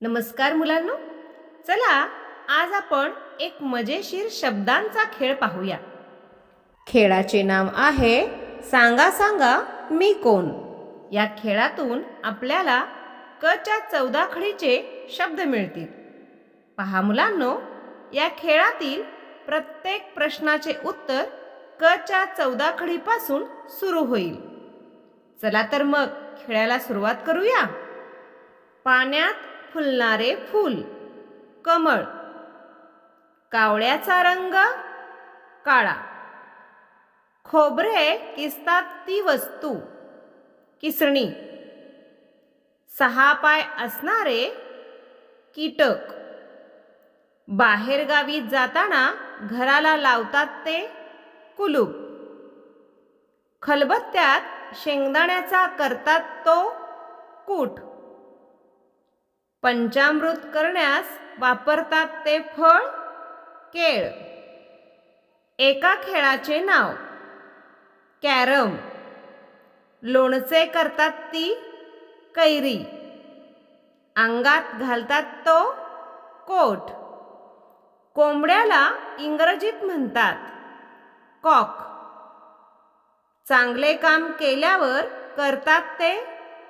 नमस्कार मुलांनो. चला आज आपण एक मजेशीर शब्दांचा खेळ पाहूया. खेळाचे नाव आहे सांगा सांगा मी कोण? या खेळातून आपल्याला कच्या चौदा खडीचे शब्द मिळतील. पहा मुलांनो या खेळातील प्रत्येक प्रश्नाचे उत्तर कच्या चौदा खडीपासून सुरू होईल. चला तर मग खेळायला सुरुवात करूया. पाण्यात फुलणारे फूल. कमळ. कावळ्याचा रंग काळा. खोबरे किसतात ती वस्तू. किसणी. सहा पाय असणारे कीटक. बाहेरगावी जाताना घराला लावतात ते कुलूप. खलबत्त्यात शेंगदाण्याचा करतात तो कूट. पंचामृत करण्यास वापरतात ते फळ केळ. एका खेळाचे नाव कॅरम. लोणचे करतात ती कैरी. अंगात घालतात तो कोट. कोंबड्याला इंग्रजीत म्हणतात कॉक. चांगले काम केल्यावर करतात ते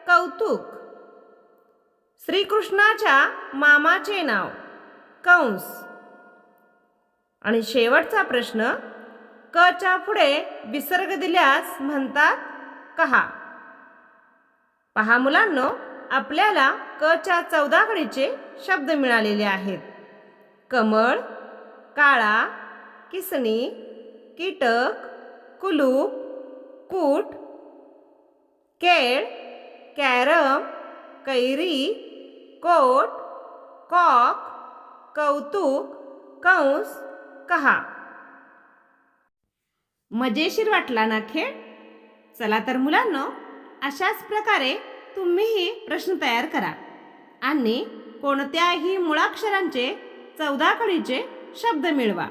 कौतुक. श्रीकृष्णाच्या मामाचे नाव कंस. आणि शेवटचा प्रश्न क च्या पुढे विसर्ग दिल्यास म्हणतात कहा. पहा मुलांनो आपल्याला क च्या चौदा कडीचे शब्द मिळालेले आहेत. कमळ काळा किसणी कीटक कुलूप कूट केळ कॅरम कैरी कोट कॉक कौतुक कंस कहा. मजेशीर वाटला ना खेळ? चला तर मुलांनो अशाच प्रकारे तुम्हीही प्रश्न तयार करा. आणि कोणत्याही मुळाक्षरांचे चौदा कडीचे शब्द मिळवा.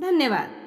धन्यवाद.